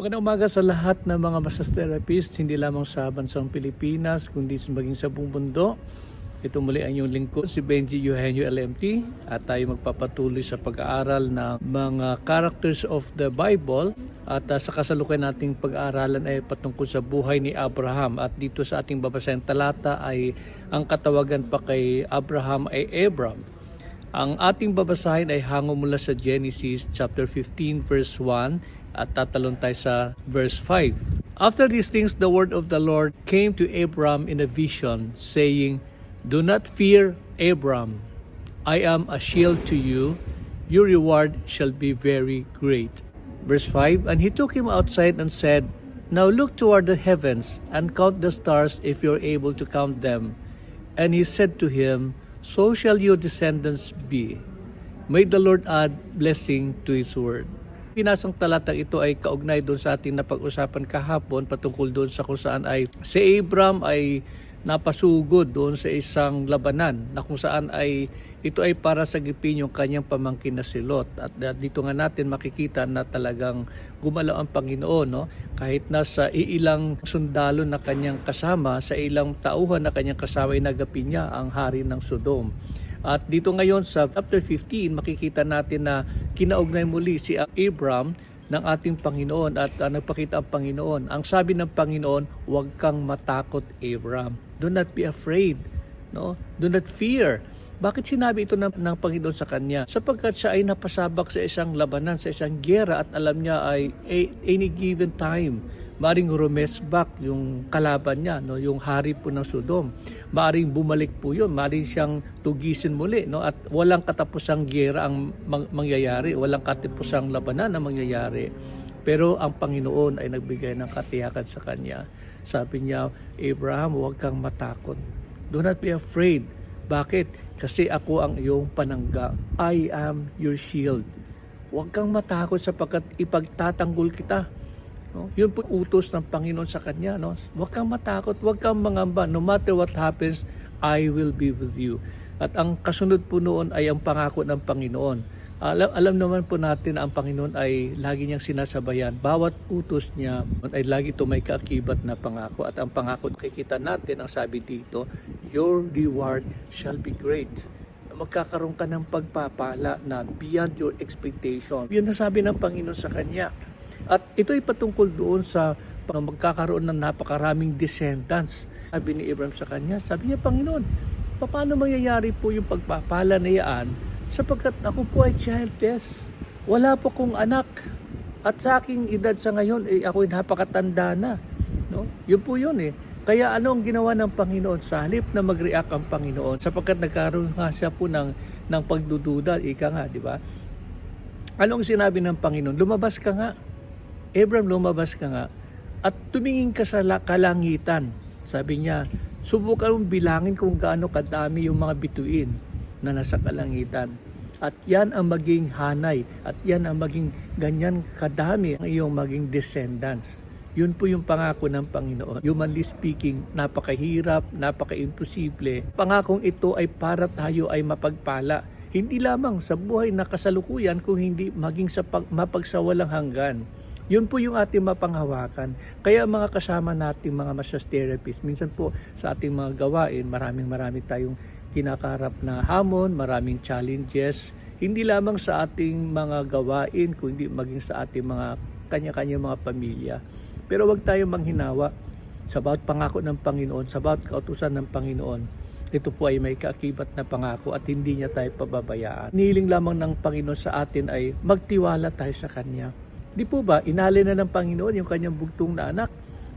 Magandang umaga sa lahat ng mga massage therapist, hindi lamang sa bansang Pilipinas, kundi maging sa buong mundo. Ito muli ang iyong lingkod, si Benji Eugenio LMT at tayo magpapatuloy sa pag-aaral ng mga characters of the Bible at uh, sa kasalukuyan nating pag-aaralan ay patungkol sa buhay ni Abraham at dito sa ating babasahin talata ay ang katawagan pa kay Abraham ay Abram. Ang ating babasahin ay hango mula sa Genesis chapter 15 verse 1 at tatalon tayo sa verse 5. After these things the word of the Lord came to Abram in a vision saying, Do not fear, Abram. I am a shield to you. Your reward shall be very great. Verse 5 And he took him outside and said, Now look toward the heavens and count the stars if you are able to count them. And he said to him, So shall your descendants be. May the Lord add blessing to his word. Pinasang talatang ito ay kaugnay doon sa ating napag-usapan kahapon patungkol doon sa kung saan ay si Abram ay napasugod doon sa isang labanan na kung saan ay ito ay para sa gipin yung kanyang pamangkin na si Lot. At dito nga natin makikita na talagang gumalaw ang Panginoon no? kahit nasa iilang sundalo na kanyang kasama, sa ilang tauhan na kanyang kasama ay nagapin niya ang hari ng Sodom. At dito ngayon sa chapter 15 makikita natin na kinaugnay muli si Abram ng ating Panginoon at uh, nagpakita ang Panginoon. Ang sabi ng Panginoon, huwag kang matakot, Abram. Do not be afraid. No? Do not fear. Bakit sinabi ito ng, ng Panginoon sa kanya? Sapagkat siya ay napasabak sa isang labanan, sa isang gera at alam niya ay any given time maring rumesbak yung kalaban niya, no, yung hari po ng Sodom. Maring bumalik po yun, maring siyang tugisin muli, no, at walang katapusang gera ang mang- mangyayari, walang katapusang labanan ang mangyayari. Pero ang Panginoon ay nagbigay ng katiyakan sa kanya. Sabi niya, Abraham, huwag kang matakot. Do not be afraid. Bakit? Kasi ako ang iyong panangga. I am your shield. Huwag kang matakot sapagkat ipagtatanggol kita. No? Yun po utos ng Panginoon sa kanya. No? Huwag kang matakot, huwag kang mangamba. No matter what happens, I will be with you. At ang kasunod po noon ay ang pangako ng Panginoon. Alam, alam naman po natin na ang Panginoon ay lagi niyang sinasabayan. Bawat utos niya ay lagi ito may kaakibat na pangako. At ang pangako, kikita natin, ang sabi dito, Your reward shall be great magkakaroon ka ng pagpapala na beyond your expectation. Yun nasabi ng Panginoon sa kanya. At ito ay patungkol doon sa magkakaroon ng napakaraming descendants. Sabi ni Abraham sa kanya, sabi niya, Panginoon, paano mangyayari po yung pagpapala na yan sapagkat ako po ay childless. Wala po kong anak. At sa aking edad sa ngayon, eh, ako ay napakatanda na. No? Yun po yun eh. Kaya ano ang ginawa ng Panginoon sa halip na mag-react ang Panginoon sapagkat nagkaroon nga siya po ng, ng pagdududa, ika nga, di ba? Anong sinabi ng Panginoon? Lumabas ka nga. Abram, lumabas ka nga. At tumingin ka sa la- kalangitan. Sabi niya, subukan mong bilangin kung gaano kadami yung mga bituin na nasa kalangitan. At yan ang maging hanay. At yan ang maging ganyan kadami ang iyong maging descendants. Yun po yung pangako ng Panginoon. Humanly speaking, napakahirap, napaka-imposible. Pangakong ito ay para tayo ay mapagpala. Hindi lamang sa buhay na kasalukuyan, kung hindi maging sa pag, mapagsawalang hanggan. Yun po yung ating mapanghawakan. Kaya mga kasama nating mga massage therapist, minsan po sa ating mga gawain, maraming marami tayong kinakarap na hamon, maraming challenges, hindi lamang sa ating mga gawain, kundi maging sa ating mga kanya-kanya mga pamilya. Pero wag tayong manghinawa sa bawat pangako ng Panginoon, sa bawat kautusan ng Panginoon. Ito po ay may kaakibat na pangako at hindi niya tayo pababayaan. Niling lamang ng Panginoon sa atin ay magtiwala tayo sa Kanya. Di po ba, inali na ng Panginoon yung kanyang bugtong na anak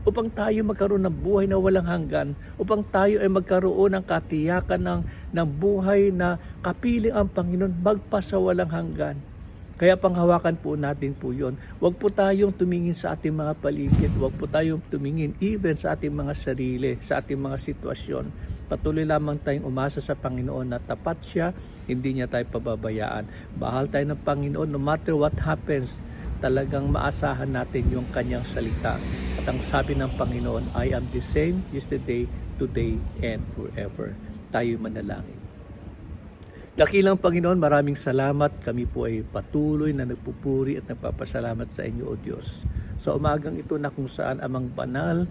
upang tayo magkaroon ng buhay na walang hanggan, upang tayo ay magkaroon ng katiyakan ng, ng buhay na kapiling ang Panginoon magpasa walang hanggan. Kaya panghawakan po natin po yon. Huwag po tayong tumingin sa ating mga paligid. Huwag po tayong tumingin even sa ating mga sarili, sa ating mga sitwasyon. Patuloy lamang tayong umasa sa Panginoon na tapat siya, hindi niya tayo pababayaan. Bahal tayo ng Panginoon no matter what happens, talagang maasahan natin yung kanyang salita. At ang sabi ng Panginoon, I am the same yesterday, today, and forever. Tayo manalangin. Dakilang Panginoon, maraming salamat. Kami po ay patuloy na nagpupuri at nagpapasalamat sa inyo, O Diyos. Sa umagang ito na kung saan amang banal,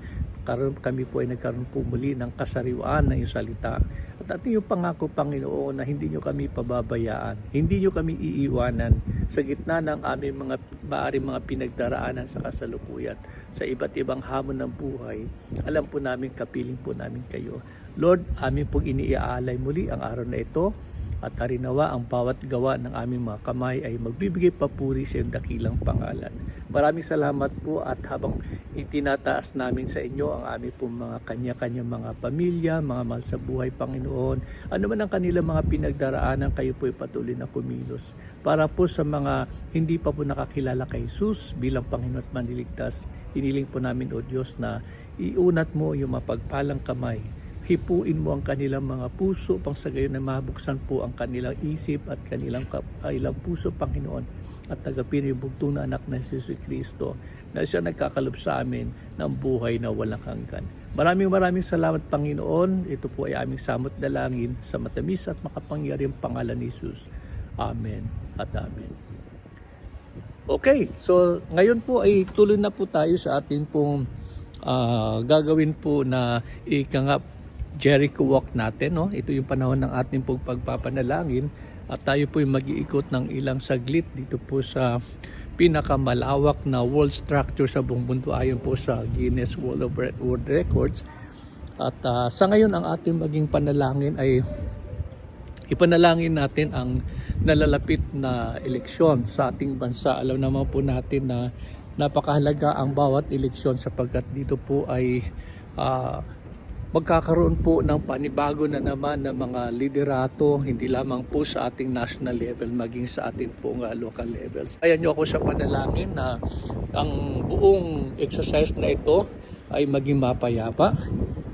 karon kami po ay nagkaroon po muli ng kasariwaan ng iyong salita. At ating yung pangako, Panginoon, na hindi nyo kami pababayaan, hindi nyo kami iiwanan sa gitna ng aming mga maaaring mga pinagdaraanan sa kasalukuyan, sa iba't ibang hamon ng buhay. Alam po namin, kapiling po namin kayo. Lord, amin pong iniaalay muli ang araw na ito at harinawa ang bawat gawa ng aming mga kamay ay magbibigay papuri sa iyong dakilang pangalan. Maraming salamat po at habang itinataas namin sa inyo ang aming pong mga kanya-kanya mga pamilya, mga mahal sa buhay Panginoon, ano man ang kanilang mga pinagdaraanan, kayo po ay patuloy na kumilos. Para po sa mga hindi pa po nakakilala kay Jesus bilang Panginoon at Maniligtas, iniling po namin o Diyos na iunat mo yung mapagpalang kamay hipuin mo ang kanilang mga puso pang sa gayon na mabuksan po ang kanilang isip at kanilang ah, ilang puso, Panginoon at tagapin yung bugtong na anak na si Jesus Kristo na siya nagkakalob sa amin ng buhay na walang hanggan. Maraming maraming salamat Panginoon. Ito po ay aming samot dalangin sa matamis at makapangyarihang pangalan ni Jesus. Amen at Amen. Okay, so ngayon po ay tuloy na po tayo sa ating pong ah, gagawin po na ika Jericho Walk natin. No? Ito yung panahon ng ating pagpapanalangin at tayo po yung mag-iikot ng ilang saglit dito po sa pinakamalawak na wall structure sa buong mundo ayon po sa Guinness World of World Records. At ah, sa ngayon ang ating maging panalangin ay ipanalangin natin ang nalalapit na eleksyon sa ating bansa. Alam naman po natin na napakahalaga ang bawat eleksyon sapagkat dito po ay ah, magkakaroon po ng panibago na naman ng mga liderato, hindi lamang po sa ating national level, maging sa ating po nga local levels. Ayan niyo ako sa panalangin na ang buong exercise na ito ay maging mapayapa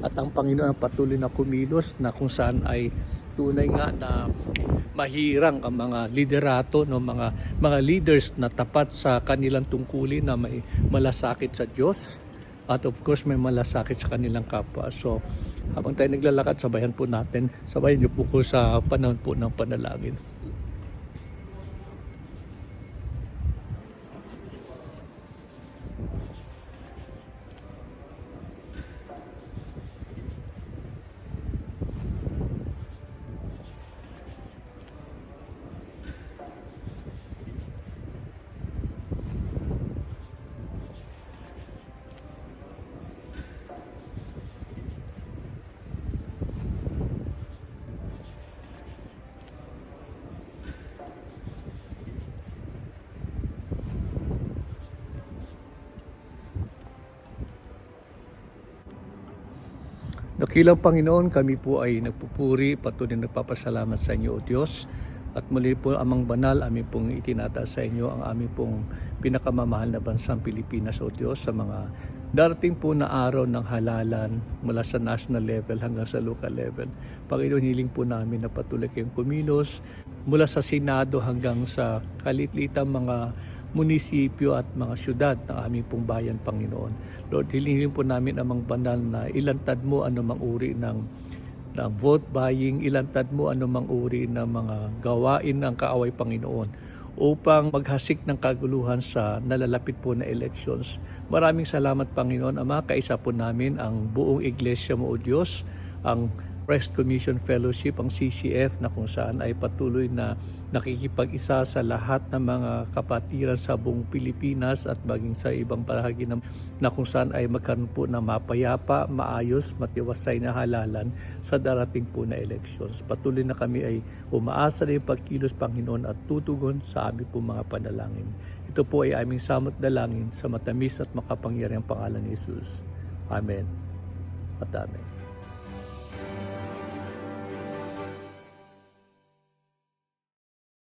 at ang Panginoon ang patuloy na kumilos na kung saan ay tunay nga na mahirang ang mga liderato no mga mga leaders na tapat sa kanilang tungkulin na may malasakit sa Diyos at of course may malasakit sa kanilang kapwa. So habang tayo naglalakad, sabayan po natin, sabayan niyo po ko sa panahon po ng panalangin. Dakilang Panginoon, kami po ay nagpupuri, patuloy nagpapasalamat sa inyo, O Diyos. At muli po, Amang Banal, amin pong itinataas sa inyo ang aming pong pinakamamahal na bansang Pilipinas, O Diyos, sa mga darating po na araw ng halalan mula sa national level hanggang sa local level. Panginoon, hiling po namin na patuloy kayong kumilos mula sa Senado hanggang sa kalitlitang mga munisipyo at mga syudad ng aming pong bayan, Panginoon. Lord, hilingin po namin amang banal na ilantad mo anumang uri ng, ng vote buying, ilantad mo anumang uri ng mga gawain ng kaaway, Panginoon upang maghasik ng kaguluhan sa nalalapit po na elections. Maraming salamat Panginoon Ama, kaisa po namin ang buong iglesia mo o Diyos, ang Press Commission Fellowship, ang CCF na kung saan ay patuloy na nakikipag-isa sa lahat ng mga kapatiran sa buong Pilipinas at maging sa ibang bahagi ng, na kung saan ay magkaroon po na mapayapa, maayos, matiwasay na halalan sa darating po na elections. Patuloy na kami ay umaasa na yung pagkilos Panginoon at tutugon sa aming po mga panalangin. Ito po ay aming samot dalangin sa matamis at makapangyarihang pangalan ni Jesus. Amen at Amen.